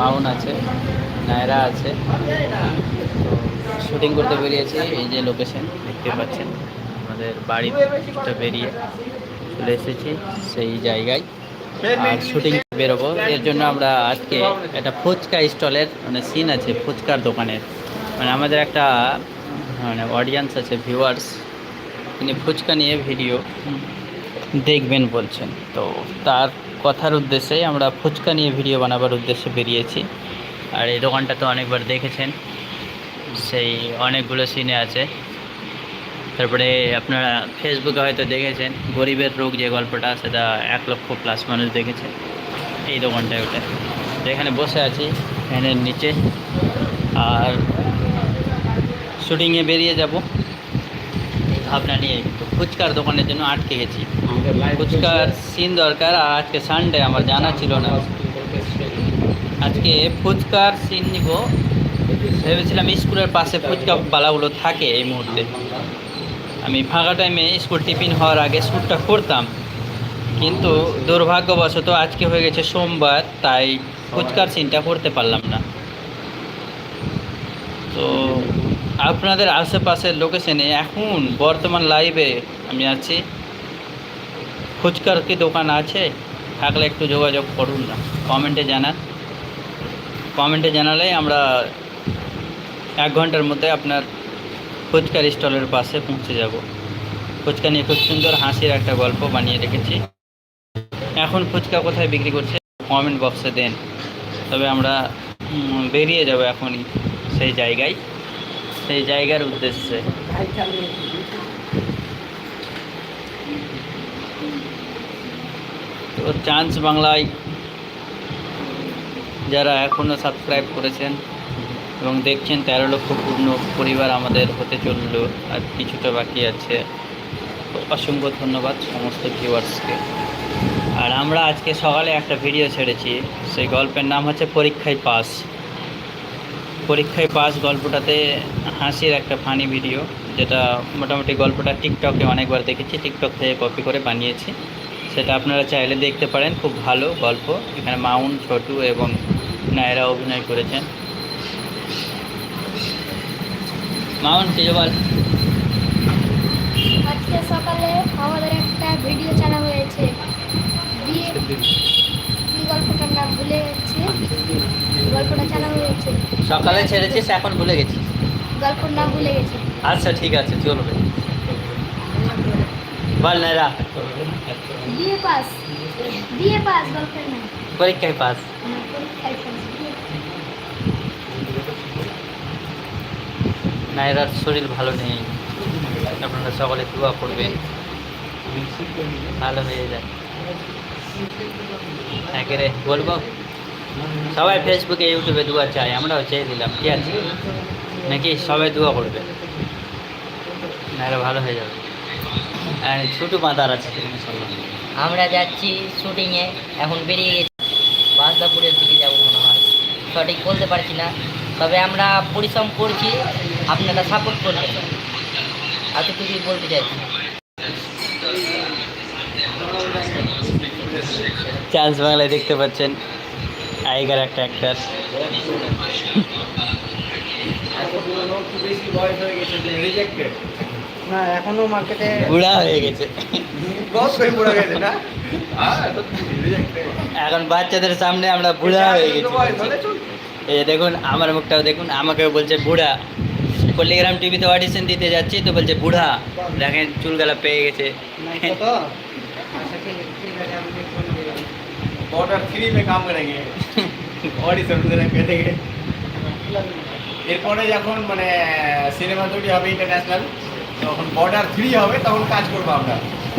মাউন আছে, নায়রা আছে। শুটিং করতে বেরিয়েছি, এই যে লোকেশন দেখতে পাচ্ছেন। আমাদের বাড়িটা বেরিয়ে চলে এসেছি সেই জায়গায়। আর শুটিং বেরোবো। এর জন্য আমরা আজকে একটা ফুচকা স্টলের মানে সিন আছে, ফুচকার দোকানের। মানে আমাদের একটা মানে অডিয়েন্স আছে ভিউয়ার্স তিনি ফুচকা নিয়ে ভিডিও দেখবেন বলছেন। তো তার কথার উদ্দেশ্যে আমরা ফুচকা নিয়ে ভিডিও বানাবার উদ্দেশ্যে বেরিয়েছি। আর এই দোকানটা তো অনেকবার দেখেছেন। সেই অনেকগুলো সিনে আছে। তারপরে আপনারা ফেসবুকে হয়তো দেখেছেন, গরিবের রোগ যে গল্পটা, সেটা এক লক্ষ প্লাস মানুষ দেখেছে এই দোকানটায় ওটা এখানে বসে আছি, ফ্যানের নিচে। আর শুটিংয়ে বেরিয়ে যাব। ভাবনা নিয়ে ফুচকার দোকানের জন্য আটকে গেছি। ফুচকার সিন দরকার, আর আজকে সানডে আমার জানা ছিল না। আজকে ফুচকার সিন নিব। ভেবেছিলাম স্কুলের পাশে ফুচকা বালাগুলো থাকে এই মুহূর্তে। আমি ফাঁকা টাইমে স্কুল টিফিন হওয়ার আগে শ্যুটটা করতাম। কিন্তু দুর্ভাগ্যবশত আজকে হয়ে গেছে সোমবার, তাই ফুচকার সিনটা করতে পারলাম না। তো আপনাদের আশেপাশের লোকেশনে এখন বর্তমান লাইভে আমি আছি। ফুচকার কি দোকান আছে? থাকলে একটু যোগাযোগ করুন না। কমেন্টে জানান। কমেন্টে জানালে আমরা এক ঘণ্টার মধ্যে আপনার ফুচকার স্টলের পাশে পৌঁছে যাব। ফুচকা নিয়ে খুব সুন্দর হাসির একটা গল্প বানিয়ে রেখেছি। এখন ফুচকা কোথায় বিক্রি করছে কমেন্ট বক্সে দেন। তবে আমরা বেরিয়ে যাব এখনই সেই জায়গায়। সেই জায়গার উদ্দেশ্যে। তো চান্স বাংলায় যারা এখনও সাবস্ক্রাইব করেছেন এবং দেখছেন, তেরো লক্ষ পূর্ণ পরিবার আমাদের হতে চলল আর কিছুটা বাকি আছে। অসংখ্য ধন্যবাদ সমস্ত ভিউয়ার্সকে আর আমরা আজকে সকালে একটা ভিডিও ছেড়েছি, সেই গল্পের নাম হচ্ছে পরীক্ষায় পাস। পরীক্ষায় পাস গল্পটাতে হাসির একটা ফানি ভিডিও যেটা মোটামুটি গল্পটা টিকটকে অনেকবার দেখেছি টিকটক থেকে কপি করে বানিয়েছি। সেটা আপনারা চাইলে দেখতে পারেন। খুব ভালো গল্প। এখানে মাউন ছোটু এবং নায়রা অভিনয় করেছেন। মাউন কিছু বল। আজকে সকালে আমাদের একটা ভিডিও ছাড়া হয়েছে। কি গল্পটার নাম ভুলে যাচ্ছে গল্পটা ছাড়া হয়েছে। সকালে ছেড়েছিস এখন ভুলে গেছিস? গল্পের নাম ভুলে গেছে। আচ্ছা ঠিক আছে চলবে। বল নায়রা। বিয়ে পাস। বিয়ে পাস গল্পের নাম পরীক্ষায় পাস। পরীক্ষায় পাস বিয়ে শরীর ভালো নেই। আপনারা সকলে দোয়া করবেন। ভালো হয়ে যায়। একেরে বলব? সবাই ফেসবুকে ইউটিউবে দোয়া চাই আমরাও চেয়ে দিলাম কি আছে? নাকি সবাই দোয়া করবে? নাহলে ভালো হয়ে যাবে। আর ছোটো মাদার আছে ইনশাল্লাহ। আমরা যাচ্ছি শুটিংয়ে এখন বেরিয়ে গেছি। বাসদাপুরের দিকে যাব মনে হয়। সঠিক বলতে পারছি না। তবে আমরা পরিশ্রম করছি আপনারা সাপোর্ট করবেন। এতটুকুই বলতে চাইছি। চান্স বাংলায় দেখতে পাচ্ছেন আইগার একটা অ্যাক্টার না এখনও মার্কেটে বুড়া হয়ে গেছে। না? এখন বাচ্চাদের সামনে আমরা বুড়া হয়ে গেছি এই দেখুন আমার মুখটাও দেখুন আমাকে বলছে বুড়া। পল্লিগ্রাম টিভিতে অডিশন দিতে যাচ্ছি তো বলছে বুড়া। দেখেন চুলগালা পেয়ে গেছে। বর্ডার ফ্রি মে কাম করেঙ্গে অডিশন পেয়ে গেছে এরপরে যখন মানে সিনেমা তৈরি হবে ইন্টারন্যাশনাল তখন বর্ডার থ্রি হবে, তখন কাজ করব আমরা।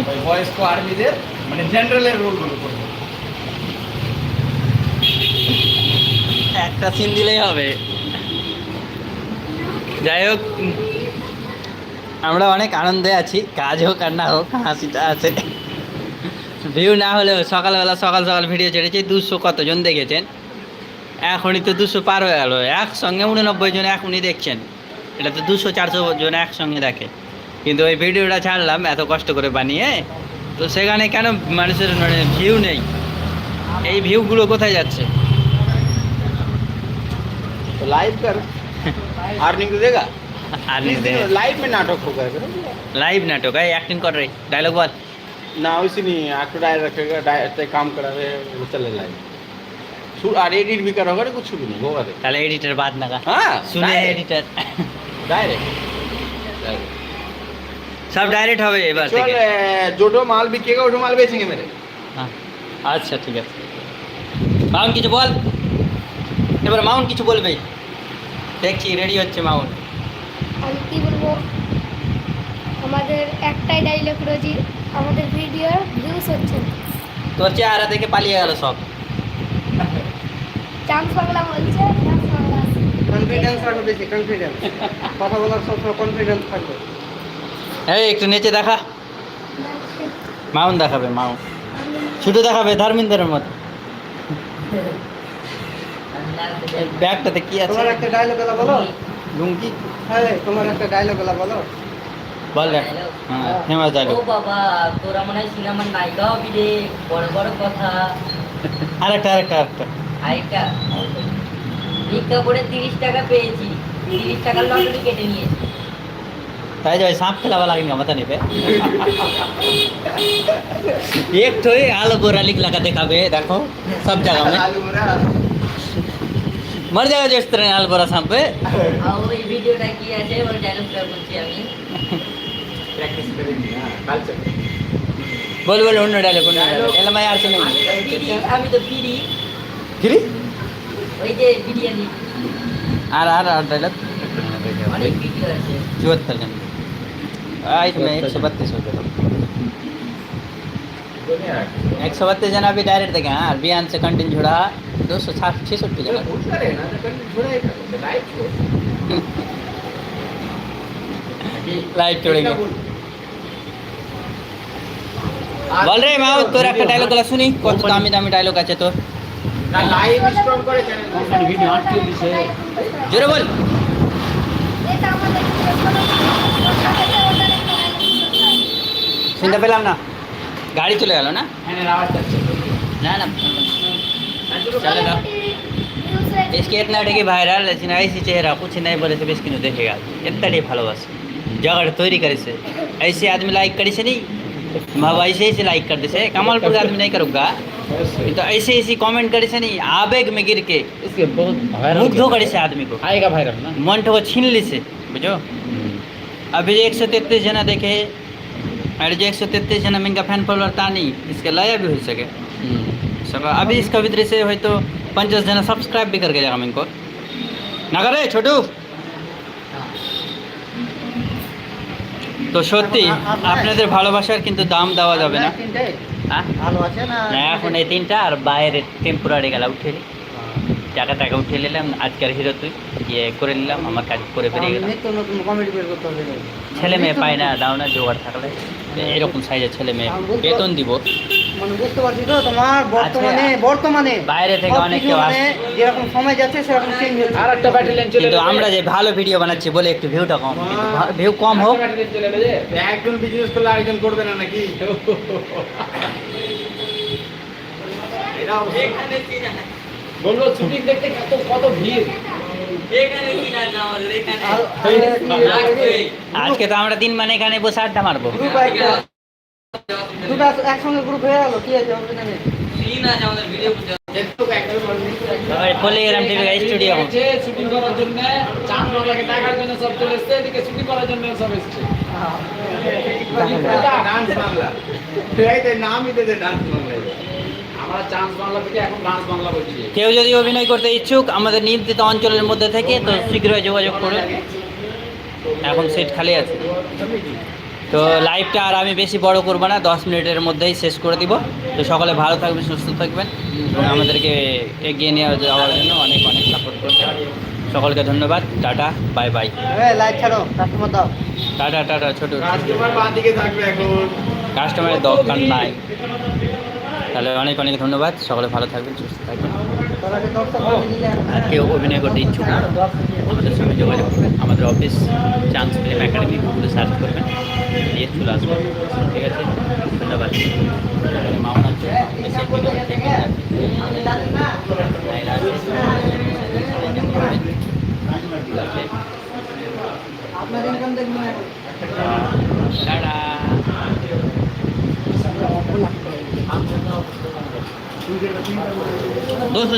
ওই বয়স্ক আর্মিদের মানে জেনারেলের রোলগুলো করব। একটা সিন দিলেই হবে। যাই হোক, আমরা অনেক আনন্দে আছি। কাজ হোক আর না হোক, হাসিটা আছে। ভিউ না হলেও সকালবেলা সকাল সকাল ভিডিও ছেড়েছি, দুশো কতজন দেখেছেন? এখনই তো দুশো পার হয়ে গেল। একসঙ্গে উননব্বই জন এখনই দেখছেন। এটা তো দুশো চারশো জন একসঙ্গে দেখে। কিন্তু ওই ভিডিওটা ছাড়লাম এত কষ্ট করে বানিয়ে তো সেখানে কেন মানুষের মানে ভিউ নেই এই ভিউগুলো কোথায় যাচ্ছে तो लाइव कर अर्निंग तो देगा আর नहीं दे लाइव में नाटक होगा करो लाइव नाटक है एक्टिंग कर रही डायलॉग बोल ना वैसे नहीं एक्टर डायरेक्ट रखेगा डायरेक्ट काम करा रहे वो चले लाइव शूट और एडिट भी करोगे ना कुछ भी नहीं होगा देख তাহলে এডিটর বাদ না हाँ শুনে এডিটর डायरेक्ट সব ডাইরেক্ট হবে এবার থেকে। জোটো মাল বিকেগা ওটো মাল বেচেঙ্গে মেরে। আচ্ছা ঠিক আছে। মাউন্ট কিছু বল। এবার মাউন্ট কিছু বলবে। দেখছি রেডি হচ্ছে মাউন্ট। আমি কি বলব? আমাদের একটাই ডাইলগ রোজি। আমাদের ভিডিও ভিউস হচ্ছে। তোর চেহারা দেখে পালিয়ে গেল সব। চান্স বাংলা বলছে কনফিডেন্স রাখো বেশি কনফিডেন্স কথা বলার সব কনফিডেন্স থাকবে। এই একটু নেচে দেখা। মাউন দেখাবে মাউন। শুধু দেখাবে ধর্মেন্দ্রের মতো। ব্যাগটাতে কি আছে? তোমার একটা ডায়লগ এলা বলো। লুঙ্গি? হ্যাঁ তোমার একটা ডায়লগ এলা বলো। বল হ্যাঁ ফেমাস ও বাবা তোরা মনে হয় সিনেমার নায়িকা হবি রে। বড় বড় কথা। আরেকটা আরেকটা আরেকটা। আরেকটা? ভিক্ষা করে তিরিশ টাকা পেয়েছি। তিরিশ টাকার লটারি কেটে নিয়েছি। ताई जो सांप खिलावा लगेगा मत नहीं पे एक तो ही आलू बोरा लिख लगा देखा बे देखो सब जगह में मर जाएगा जो इस तरह आलू बोरा सांप पे আর ওই ভিডিওটা কি আছে ওর ডায়লগটা বলছি আমি प्रैक्टिस करेंगे हाँ कल से बोल बोल उन्नो डायलॉग उन्नो डायलॉग एला मैं यार सुने পিড়ি, আমি তো পিড়ি गिरी ওই যে biryani R R R dialogue অনেক ভিডিও আছে चौहत्तर जन आई तो मैं एक सौ बत्तीस हो गया एक सौ बत्तीस जना अभी डायरेक्ट देखे हाँ अभियान से कंटिन्यू जुड़ा दो सौ साठ छिसठ जना লাইভ চলে গেল বল রে মা তোর একটা ডায়লগ গুলো শুনি কত দামি দামি ডায়লগ আছে তোর লাইভ স্ট্রং করে চ্যানেল ভিডিও আটকে দিছে জোরে বল এটা আমাদের শুনতে পেলাম না গাড়ি চলে গেল না ফ্যানের আওয়াজ যাচ্ছে না না चले जाओ इसके इतना डेगी वायरल लेकिन ऐसी चेहरा कुछ नहीं बोले से बेस किनु देखेगा इतना डे ভালোবাস जगह तैयारी करे से ऐसे आदमी लाइक करे से नहीं मैं ऐसे ऐसे लाइक कर दे से कमलपुर आदमी नहीं करूँगा तो ऐसे ऐसे कमेंट करे से नहीं आवेग में गिर के इसके बहुत मुग्ध करे से आदमी को आएगा वायरल ना मन को छीन ली से बुझो अभी एक सौ तैतीस जना देखे अरे जो एक सौ तैतीस जना महंगा फैन फॉलोअर था नहीं इसके लाया भी हो सके सब अभी इसका भीतर से हो तो पंचाश जना सब्सक्राइब भी करके जाएगा इनको না করে ছোটু তো সত্যি আপনাদের ভালোবাসার কিন্তু দাম দেওয়া যাবে না হ্যাঁ ভালো আছে না না, এখন এই তিনটা আর বাইরে টেম্পোরারি গেলা উঠে নি। টাকা টাকা উঠে নিলাম আজকের হিরো তুই গিয়ে করে নিলাম আমার কাজ করে বেরিয়ে গেলাম। ছেলে মেয়ে পায় না দাও না জোগাড় থাকলে। এরকম সাইজের ছেলে মেয়ে বেতন দিব। মানে বুঝতে পারছি তো তোমার বর্তমানে আচ্ছা। বর্তমানে বাইরে থেকে সব অনেক কেউ যেরকম সময় যাচ্ছে সেরকম চেঞ্জ হচ্ছে। আর একটা ব্যাটালিয়ন চলে কিন্তু আমরা যে ভালো ভিডিও বানাচ্ছি বলে একটু ভিউটা কম ভিউ কম হোক। একজন বিজনেস করলে আরেকজন করবে না নাকি? শুটিং দেখতে কত কত ভিড়। আজকে তো আমরা দিন মানে এখানে বসে আড্ডা মারবো। গ্রুপ একটা দুটো একসঙ্গে গ্রুপ হয়ে গেল কি আছে অসুবিধা নেই পলিগ্রাম টিভি স্টুডিও শুটিং করার জন্য চাঁদ বাংলাকে টাকার জন্য সব চলে এসছে এদিকে শুটিং করার জন্য সব এসছে ডান্স বাংলা। এই যে নামই দিতে ডান্স বাংলা। কেউ যদি অভিনয় করতে ইচ্ছুক আমাদের নির্দিষ্ট অঞ্চলের মধ্যে থেকে তো শীঘ্রই যোগাযোগ করুন। এখন সিট খালি আছে। তো লাইভটা আর আমি বেশি বড় করব না দশ মিনিটের মধ্যেই শেষ করে দিব। তো সকলে ভালো থাকবেন সুস্থ থাকবেন। এবং আমাদেরকে এগিয়ে নিয়ে যাওয়ার জন্য অনেক অনেক সাপোর্ট করবেন। সকলকে ধন্যবাদ টাটা বাই বাই হ্যাঁ টাটা টাটা ছোট কাস্টমারের দরকার নাই। তাহলে অনেক অনেক ধন্যবাদ। সকলে ভালো থাকবেন সুস্থ থাকবেন। আর কেউ অভিনয় করতে ইচ্ছুক না আমাদের সঙ্গে যোগাযোগ করবেন। আমাদের অফিস চান্স ফিল্ম একাডেমি গুগলে সার্চ করবেন দিয়ে চলে আসবেন। ঠিক আছে? ধন্যবাদ। আপনার ইনকাম দেখবেন টাটা। दोस्तों